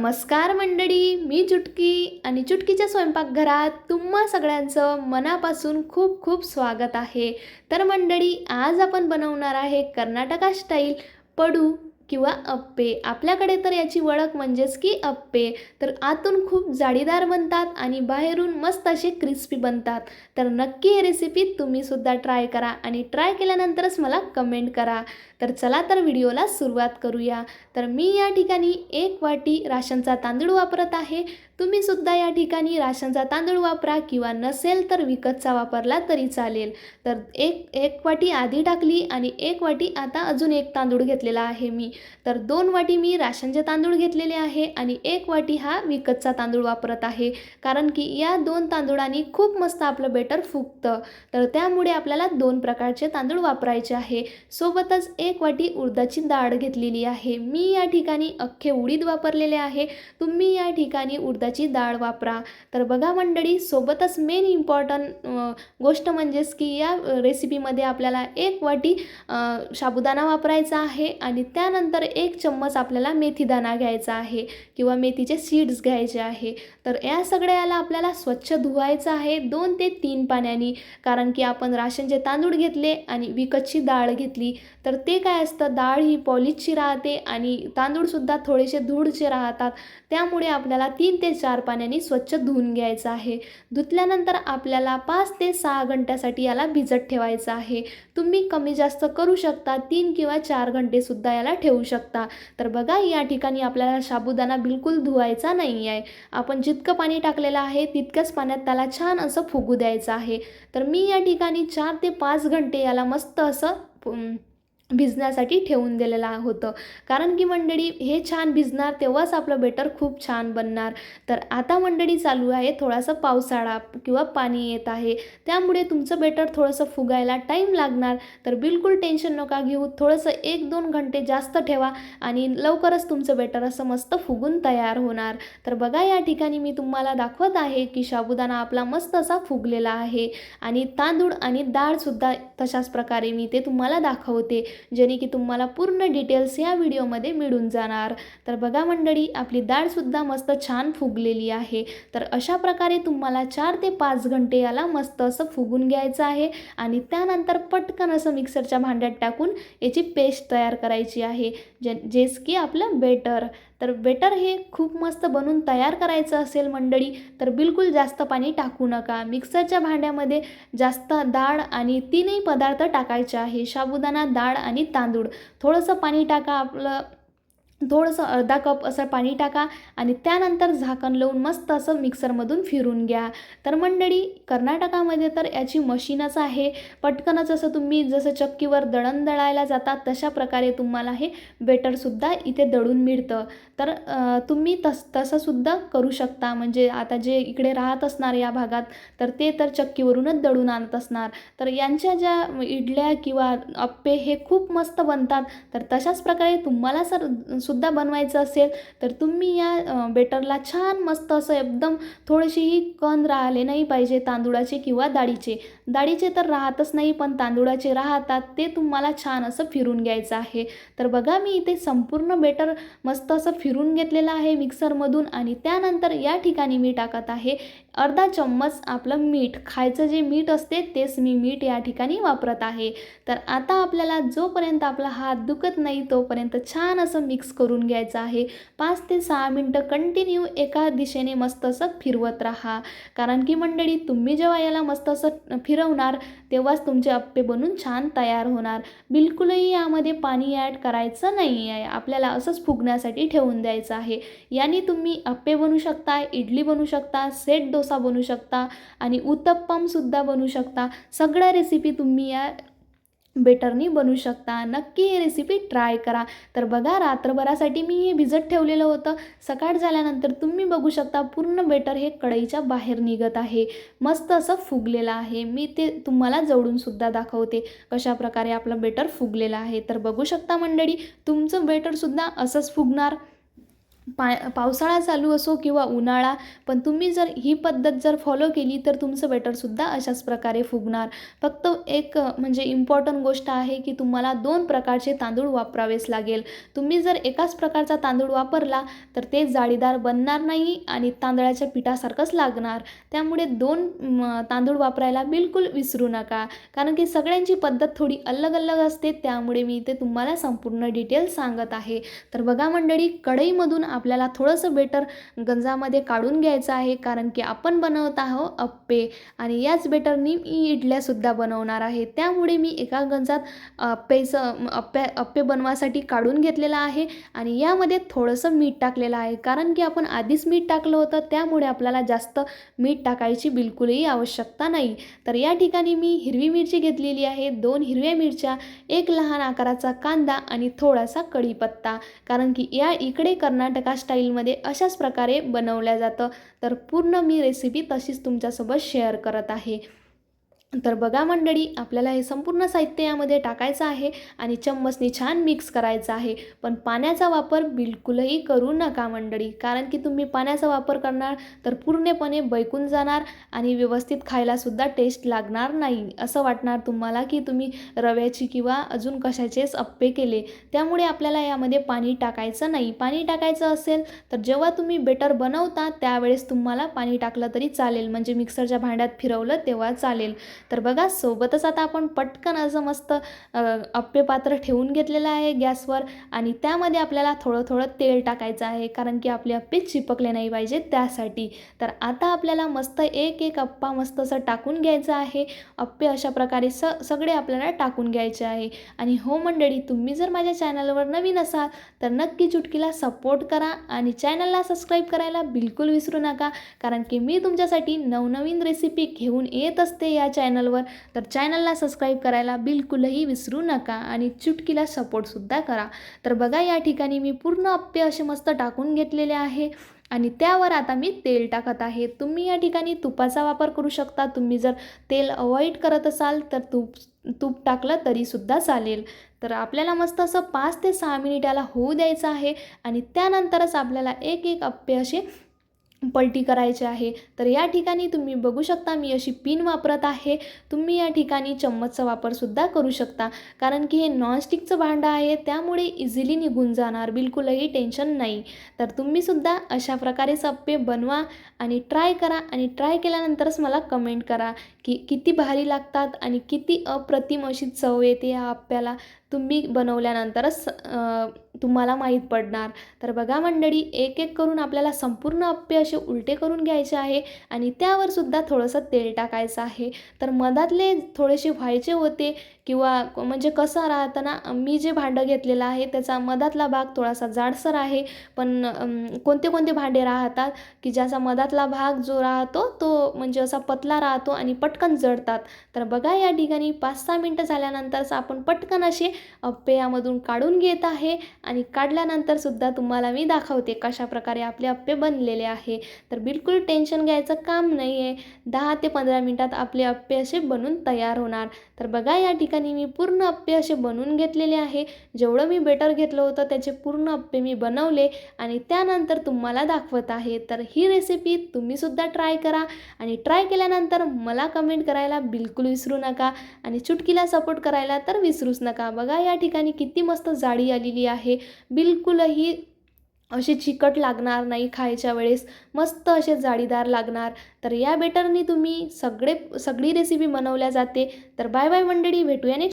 नमस्कार मंडळी मी चुटकी आणि चुटकीच्या स्वयंपाकघरात तुम्हा सगळ्यांचं मनापासून खूप खूप स्वागत आहे. तर मंडळी आज आपण बनवणार आहे कर्नाटका स्टाईल पडू किंवा अप्पे. आपल्याकडे तर याची ओळख म्हणजेच की अप्पे. तर आतून खूप जाळीदार बनतात आणि बाहेरून मस्त असे क्रिस्पी बनतात. तर नक्की ही रेसिपी तुम्हीसुद्धा ट्राय करा आणि ट्राय केल्यानंतरच मला कमेंट करा. तर चला तर व्हिडिओला सुरुवात करूया. तर मी या ठिकाणी एक वाटी राशनचा तांदूळ वापरत आहे. तुम्ही सुद्धा या ठिकाणी राशनचा तांदूळ वापरा किंवा नसेल तर विकतचा वापरला तरी चालेल. तर एक एक वाटी आधी टाकली आणि एक वाटी आता अजून एक तांदूळ घेतलेला आहे मी. तर दोन वाटी मी राशनचे तांदूळ घेतलेले आहे आणि एक वाटी हा विकतचा तांदूळ वापरत आहे. कारण की या दोन तांदूळांनी खूप मस्त आपलं बेटर फुगतं. तर त्यामुळे आपल्याला दोन प्रकारचे तांदूळ वापरायचे आहे. सोबतच एक वाटी उडदाची डाळ घेतलेली आहे. मी या ठिकाणी अख्खे उडीद वापरलेले आहे. तुम्ही या ठिकाणी उडदाची डाळ वापरा. तर बघा मंडळी सोबतच मेन इम्पॉर्टंट गोष्ट म्हणजेच की या रेसिपीमध्ये आपल्याला एक वाटी साबुदाणा वापरायचा आहे आणि त्यानंतर एक चम्मच आपल्याला मेथीदाणा घ्यायचा आहे किंवा मेथीचे सीड्स घ्यायचे आहे. तर या सगळ्याला आपल्याला स्वच्छ धुवायचं आहे दोन ते तीन पाण्याने. कारण की आपण राशनचे तांदूळ घेतले आणि विकतची डाळ घेतली तर ते काय असतं? डाळ ही पॉलिशची राहते आणि तांदूळसुद्धा थोडेसे धूळचे राहतात. त्यामुळे आपल्याला तीन ते चार पाण्याने स्वच्छ धुवून घ्यायचं आहे. धुतल्यानंतर आपल्याला पाच ते सहा घंट्यासाठी याला भिजत ठेवायचं आहे. तुम्ही कमी जास्त करू शकता तीन किंवा चार घंटेसुद्धा याला ठेवू शकता. तर बघा या ठिकाणी आपल्याला साबुदाणा बिलकुल धुवायचा नाही आहे. आपण जितकं पाणी टाकलेलं आहे तितक्याच पाण्यात त्याला छान असं फुगू द्यायचं आहे. तर मी या ठिकाणी चार ते पाच घंटे याला मस्त असं भिजण्यासाठी ठेवून दिलेलं होतं. कारण की मंडळी हे छान भिजणार तेव्हाच आपलं बेटर खूप छान बनणार. तर आता मंडळी चालू आहे थोडासा पावसाळा किंवा पाणी येत आहे. त्यामुळे तुमचं बेटर थोडंसं फुगायला टाईम लागणार. तर बिलकुल टेन्शन नका घेऊ. थोडंसं एक दोन घंटे जास्त ठेवा आणि लवकरच तुमचं बेटर असं मस्त फुगून तयार होणार. तर बघा या ठिकाणी मी तुम्हाला दाखवत आहे की साबुदाणा आपला मस्त असा फुगलेला आहे. आणि तांदूळ आणि डाळसुद्धा तशाच प्रकारे मी ते तुम्हाला दाखवते. जेणे की तुम्हाला पूर्ण डिटेल्स या व्हिडिओमध्ये मिळून जाणार. तर बघा मंडळी आपली डाळसुद्धा मस्त छान फुगलेली आहे. तर अशा प्रकारे तुम्हाला चार ते पाच घंटे याला मस्त असं फुगून घ्यायचं आहे आणि त्यानंतर पटकन असं मिक्सरच्या भांड्यात टाकून याची पेस्ट तयार करायची आहे. जे जेच की आपलं बेटर तर बेटर हे खूप मस्त बनवून तयार करायचं असेल मंडळी तर बिलकुल जास्त पाणी टाकू नका. मिक्सरच्या भांड्यामध्ये जास्त डाळ आणि तीनही पदार्थ टाकायचे आहे. साबुदाणा डाळ आणि तांदूळ. थोडंसं पाणी टाका आपलं. थोडंसं अर्धा कप असं पाणी टाका आणि त्यानंतर झाकण लावून मस्त असं मिक्सरमधून फिरून घ्या. तर मंडळी कर्नाटकामध्ये तर याची मशीनच आहे. पटकनच असं तुम्ही जसं चक्कीवर दळण दळायला जातात तशा प्रकारे तुम्हाला हे बेटरसुद्धा इथे दळून मिळतं. तर तुम्ही तस तसंसुद्धा करू शकता. म्हणजे आता जे इकडे राहत असणार या भागात तर ते तर चक्कीवरूनच दळून आणत असणार. तर यांच्या ज्या इडल्या किंवा अप्पे हे खूप मस्त बनतात. तर तशाच प्रकारे तुम्हाला सर सुद्धा बनवायचं असेल तर तुम्ही या बेटरला छान मस्त असं एकदम थोडीशीही कण राहिले नाही पाहिजे तांदूळाचे किंवा डाळीचे. डाळीचे तर राहतच नाही पण तांदूळाचे राहतात. ते तुम्हाला छान असं फिरून घ्यायचं आहे. तर बघा मी इथे संपूर्ण बेटर मस्त असं फिरून घेतलेलं आहे मिक्सरमधून आणि त्यानंतर या ठिकाणी मी टाकत आहे अर्धा चम्मच आपलं मीठ. खायचं जे मीठ असते तेच मी मीठ या ठिकाणी वापरत आहे. तर आता आपल्याला जोपर्यंत आपला हात दुखत नाही तोपर्यंत छान असं मिक्स करून घ्यायचं आहे. पाच ते सहा मिनटं कंटिन्यू एका दिशेने मस्त असं फिरवत राहा. कारण की मंडळी तुम्ही जेव्हा याला मस्त असं फिर फिरवणार तेव्हाच तुमचे अप्पे बनून छान तयार होणार. बिलकुलही यामध्ये पाणी ॲड करायचं नाही आहे आपल्याला असंच फुगण्यासाठी ठेवून द्यायचं आहे. याने तुम्ही अप्पे बनवू शकता इडली बनवू शकता सेट डोसा बनवू शकता आणि उत्तप्पमसुद्धा बनवू शकता. सगळ्या रेसिपी तुम्ही या बेटरनी बनवू शकता. नक्की ही रेसिपी ट्राय करा. तर बघा रात्रभरासाठी मी हे भिजत ठेवलेलं होतं. सकाळ झाल्यानंतर तुम्ही बघू शकता पूर्ण बेटर हे कढईच्या बाहेर निघत आहे. मस्त असं फुगलेलं आहे. मी ते तुम्हाला जवळूनसुद्धा दाखवते कशाप्रकारे आपलं बेटर फुगलेलं आहे. तर बघू शकता मंडळी तुमचं बेटरसुद्धा असंच फुगणार. पा पावसाळा चालू असो किंवा उन्हाळा पण तुम्ही जर ही पद्धत जर फॉलो केली तर तुमचं बेटरसुद्धा अशाच प्रकारे फुगणार. फक्त एक म्हणजे इम्पॉर्टंट गोष्ट आहे की तुम्हाला दोन प्रकारचे तांदूळ वापरावेच लागेल. तुम्ही जर एकाच प्रकारचा तांदूळ वापरला तर ते जाळीदार बनणार नाही आणि तांदळाच्या पिठासारखंच लागणार. त्यामुळे दोन तांदूळ वापरायला बिलकुल विसरू नका. कारण की सगळ्यांची पद्धत थोडी अलग अलग असते त्यामुळे मी इथे तुम्हाला संपूर्ण डिटेल सांगत आहे. तर बघा मंडळी कढईमधून आपल्याला थोडंसं बेटर गंजामध्ये काढून घ्यायचं आहे. कारण की आपण बनवत आहो अप्पे आणि याच बेटरनी मी इडल्यासुद्धा बनवणार आहे. त्यामुळे मी एका गंजात अप्पेचं अप्पे अप्पे बनवासाठी काढून घेतलेलं आहे आणि यामध्ये थोडंसं मीठ टाकलेलं आहे. कारण की आपण आधीच मीठ टाकलं होतं त्यामुळे आपल्याला जास्त मीठ टाकायची बिलकुलही आवश्यकता नाही. तर या ठिकाणी मी हिरवी मिरची घेतलेली आहे. दोन हिरव्या मिरच्या एक लहान आकाराचा कांदा आणि थोडासा कढीपत्ता. कारण की या इकडे कर्नाटका स्टाईलमध्ये अशाच प्रकारे बनवल्या जातं. तर पूर्ण मी रेसिपी तशीच तुमच्यासोबत शेअर करत आहे. तर बघा मंडळी आपल्याला हे संपूर्ण साहित्य यामध्ये टाकायचं आहे आणि चम्मचनी छान मिक्स करायचं आहे. पण पाण्याचा वापर बिलकुलही करू नका मंडळी कारण की तुम्ही पाण्याचा वापर करणार तर पूर्णपणे बैकून जाणार आणि व्यवस्थित खायलासुद्धा टेस्ट लागणार नाही असं वाटणार तुम्हाला की तुम्ही रव्याची किंवा अजून कशाचेच अप्पे केले. त्यामुळे आपल्याला यामध्ये पाणी टाकायचं नाही. पाणी टाकायचं असेल तर जेव्हा तुम्ही बेटर बनवता त्यावेळेस तुम्हाला पाणी टाकलं तरी चालेल. म्हणजे मिक्सरच्या भांड्यात फिरवलं तेव्हा चालेल. तर बघा सोबतच आता आपण पटकन असं मस्त अप्पे पात्र ठेवून घेतलेलं आहे गॅसवर आणि त्यामध्ये आपल्याला थोडं थोडं तेल टाकायचं आहे कारण की आपले अप्पे चिपकले नाही पाहिजे त्यासाठी. तर आता आपल्याला मस्त एक एक अप्पा मस्त असं टाकून घ्यायचं आहे. अप्पे अशा प्रकारे स सगळे आपल्याला टाकून घ्यायचे आहे. आणि हो मंडळी तुम्ही जर माझ्या चॅनलवर नवीन असाल तर नक्की चुटकीला सपोर्ट करा आणि चॅनलला सबस्क्राईब करायला बिलकुल विसरू नका कारण की मी तुमच्यासाठी नवनवीन रेसिपी घेऊन येत असते या चॅनल चॅनलवर तर चॅनलला सबस्क्राईब करायला बिलकुलही विसरू नका आणि चुटकीला सपोर्टसुद्धा करा. तर बघा या ठिकाणी मी पूर्ण अप्पे असे मस्त टाकून घेतलेले आहे आणि त्यावर आता मी तेल टाकत आहे. तुम्ही या ठिकाणी तुपाचा वापर करू शकता. तुम्ही जर तेल अवॉइड करत असाल तर तूप तूप टाकलं तरीसुद्धा चालेल. तर आपल्याला मस्त असं पाच ते सहा मिनिटाला होऊ द्यायचं आहे आणि त्यानंतरच आपल्याला एक एक अप्पे असे पलटी करायचे आहे. तर या ठिकाणी तुम्ही बघू शकता मी अशी पिन वापरत आहे. तुम्ही या ठिकाणी चम्मचचा वापरसुद्धा करू शकता. कारण की हे नॉनस्टिकचं भांडं आहे त्यामुळे इझिली निघून जाणार. बिलकुलही टेन्शन नाही. तर तुम्हीसुद्धा अशा प्रकारे अप्पे बनवा आणि ट्राय करा आणि ट्राय केल्यानंतरच मला कमेंट करा की किती भारी लागतात आणि किती अप्रतिम अशी चव येते या आप्याला तुम्ही बनवल्यानंतरच तुम्हाला माहीत पडणार. तर बघा मंडळी एक एक करून आपल्याला संपूर्ण अप्पे असे उलटे करून घ्यायचे आहे आणि त्यावर सुद्धा थोडंसं तेल टाकायचं आहे. तर मधातले थोडेसे व्हायचे होते किंवा म्हणजे कसं राहताना मी जे भांडं घेतलेलं आहे त्याचा मधातला भाग थोडासा जाडसर आहे. पण कोणते कोणते भांडे राहतात की ज्याचा मधातला भाग जो राहतो तो म्हणजे असा पतला राहतो आणि पटकन जडतात तर बघा या ठिकाणी पाच सहा मिनटं झाल्यानंतरच आपण पटकन असे अप्पेयामधून काढून घेत आहे आणि काढल्यानंतरसुद्धा तुम्हाला मी दाखवते कशा प्रकारे आपले अप्पे बनलेले आहे. तर बिलकुल टेन्शन घ्यायचं काम नाही आहे दहा ते पंधरा मिनटात आपले अप्पे असे बनून तयार होणार. तर बघा या ठिकाणी ठिकाणी मी पूर्ण अप्पे असे बनवून घेतलेले आहे. जेवढं मी बेटर घेतलं होतं त्याचे पूर्ण अप्पे मी बनवले आणि त्यानंतर तुम्हाला दाखवत आहे. तर ही रेसिपी तुम्हीसुद्धा ट्राय करा आणि ट्राय केल्यानंतर मला कमेंट करायला बिलकुल विसरू नका आणि चुटकीला सपोर्ट करायला तर विसरूच नका. बघा या ठिकाणी किती मस्त जाडी आलेली आहे. बिलकुलही असे चिकट लागणार नाही खायच्या वेळेस मस्त असे जाळीदार लागणार. तर या बेटरनी तुम्ही सगळे सगळी रेसिपी बनवल्या जाते. तर बाय बाय मंडळी भेटूया नेक्स्ट